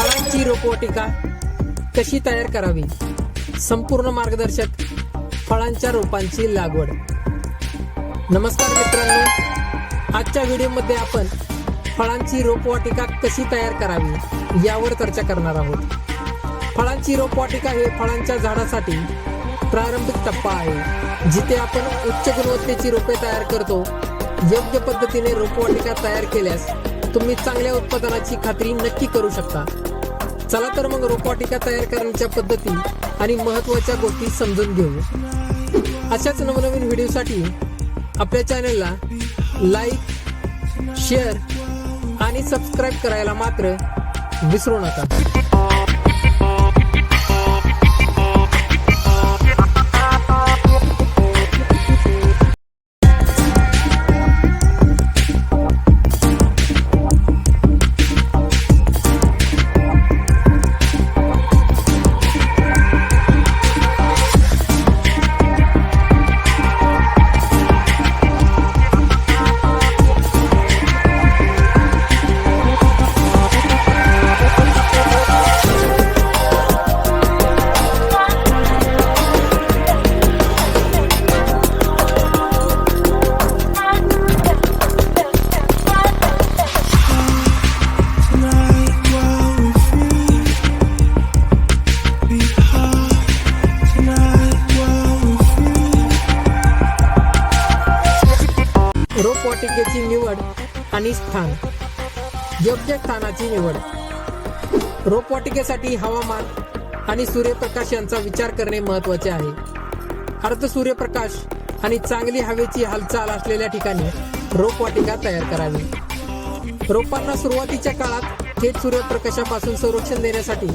फळांची रोपवाटिका कशी तयार करावी? संपूर्ण मार्गदर्शक फळांच्या रोपांची लागवड. नमस्कार मित्रांनो. आजच्या व्हिडिओमध्ये आपण फळांची रोपवाटिका कशी तयार करावी यावर चर्चा करणार आहोत. फळांची रोपवाटिका हे फळांच्या झाडासाठी प्रारंभिक टप्पा आहे. जिथे आपण उच्च गुणवत्तेची रोपे तयार करतो. योग्य पद्धतीने रोपवाटिका तयार केल्यास तुम्ही चांगल्या उत्पादनाची खात्री नक्की करू शकता. चला तर मग रोपवाटिका तयार करण्याच्या पद्धती आणि महत्त्वाच्या गोष्टी समजून घेऊ. अशाच नवनवीन व्हिडिओसाठी आपल्या चॅनलला लाईक शेअर आणि सबस्क्राईब करायला मात्र विसरू नका. आणि स्थान योग्य स्थानाची निवड. रोपवाटिकेसाठी हवामान आणि सूर्यप्रकाश यांचा विचार करणे महत्त्वाचे आहे. अर्ध सूर्यप्रकाश आणि चांगली हवेची हालचाल असलेल्या ठिकाणी रोपवाटिका तयार करावी. रोपांना सुरुवातीच्या काळात थेट सूर्यप्रकाशापासून संरक्षण देण्यासाठी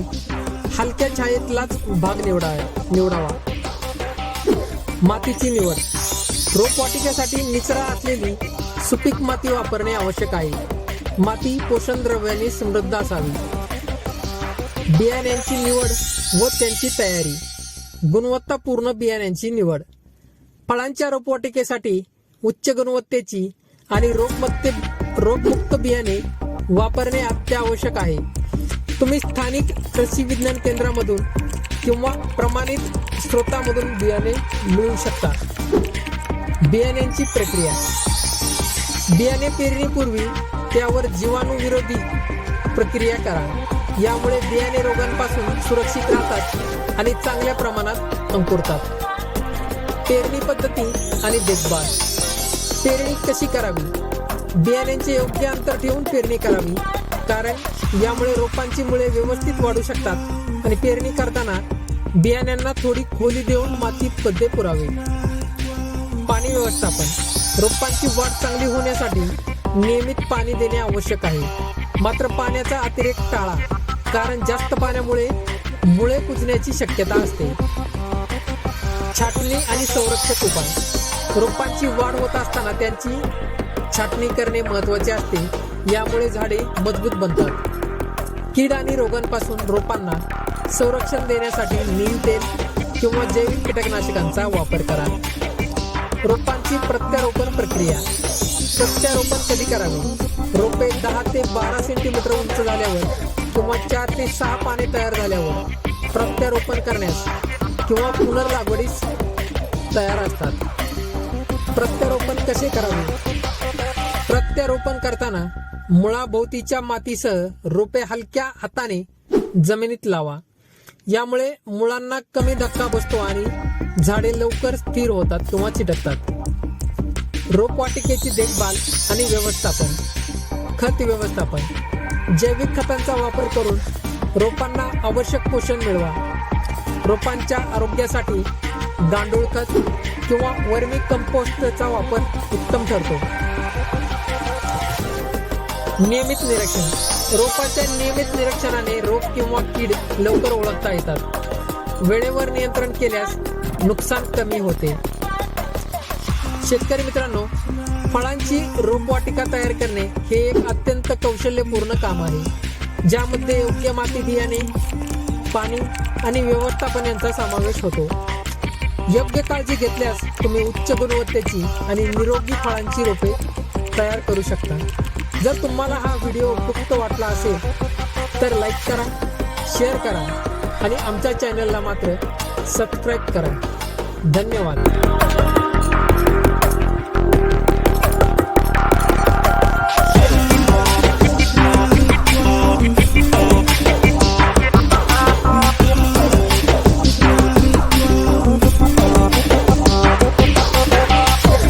हलक्या छायेतलाच भाग निवडा निवडावा. मातीची निवड. रोपवाटिकेसाठी निचरा असलेली सुपीक माती वापरणे आवश्यक आहे. माती पोषण द्रव्याने समृद्ध असावी. बियाण्यांची निवड व त्यांची तयारी. गुणवत्तापूर्ण बियाण्यांची निवड. फळांच्या रोपवाटिकेसाठी उच्च गुणवत्तेची आणि रोगमुक्त रोगमुक्त बियाणे वापरणे अत्यावश्यक आहे. तुम्ही स्थानिक कृषी विज्ञान केंद्रामधून किंवा प्रमाणित स्रोतामधून बियाणे मिळवू शकता. बियाण्यांची प्रक्रिया. बियाणे पेरणीपूर्वी त्यावर जीवाणूविरोधी प्रक्रिया करा. यामुळे बियाणे रोगांपासून सुरक्षित राहतात आणि चांगल्या प्रमाणात अंकुरतात. पेरणी पद्धती आणि देखभाल. पेरणी कशी करावी? बियाण्यांचे योग्य अंतर ठेवून पेरणी करावी कारण यामुळे रोपांची मुळे व्यवस्थित वाढू शकतात आणि पेरणी करताना बियाण्यांना थोडी खोली देऊन मातीत पद्धे पुरावे. पाणी व्यवस्थापन. रोपांची वाढ चांगली होण्यासाठी नियमित पाणी देणे आवश्यक आहे. मात्र पाण्याचा अतिरेक टाळा कारण जास्त पाण्यामुळे मुळे कुजण्याची शक्यता असते. छाटणी आणि संरक्षक उपाय. रोपांची वाढ होत असताना त्यांची छाटणी करणे महत्त्वाचे असते. यामुळे झाडे मजबूत बनतात. कीड आणि रोगांपासून रोपांना संरक्षण देण्यासाठी नीम तेल किंवा जैविक कीटकनाशकांचा वापर करा. रोपांची प्रत्यारोपण प्रक्रिया. प्रत्यारोपण कधी करावे? रोपे दहा ते बारा सेंटीमीटर उंच झाल्यावर किंवा चार ते सहा पाने तयार झाल्यावर प्रत्यारोपण करण्यास किंवा पुनर्लागवडीस तयार असतात. प्रत्यारोपण कसे करावे? प्रत्यारोपण करताना मुळाभोवतीच्या मातीसह रोपे हलक्या हाताने जमिनीत लावा. यामुळे मुळांना कमी धक्का बसतो आणि झाडे लवकर स्थिर होतात किंवा चिटकतात. रोपवाटिकेची देखभाल आणि व्यवस्थापन. खत व्यवस्थापन. जैविक खतांचा वापर करून रोपांना आवश्यक पोषण मिळवा. रोपांच्या आरोग्यासाठी गांडूळ खत किंवा वर्मी कंपोस्टचा वापर उत्तम ठरतो. नियमित निरीक्षण. रोपाच्या नियमित निरीक्षणाने रोग किंवा कीड लवकर ओळखता येतात. वेळेवर नियंत्रण केल्यास नुकसान कमी होते. शेतकरी मित्रांनो फळांची रोपवाटिका तयार करणे हे एक अत्यंत कौशल्यपूर्ण काम आहे ज्यामध्ये योग्य माती बियाणे पाणी आणि व्यवस्थापन यांचा समावेश होतो. योग्य काळजी घेतल्यास तुम्ही उच्च गुणवत्तेची आणि निरोगी फळांची रोपे तयार करू शकता. जर तुम्हाला हा व्हिडिओ उपयुक्त वाटला असेल तर लाईक करा शेअर करा आणि आमच्या चॅनलला मात्र सबस्क्राईब करा. धन्यवाद.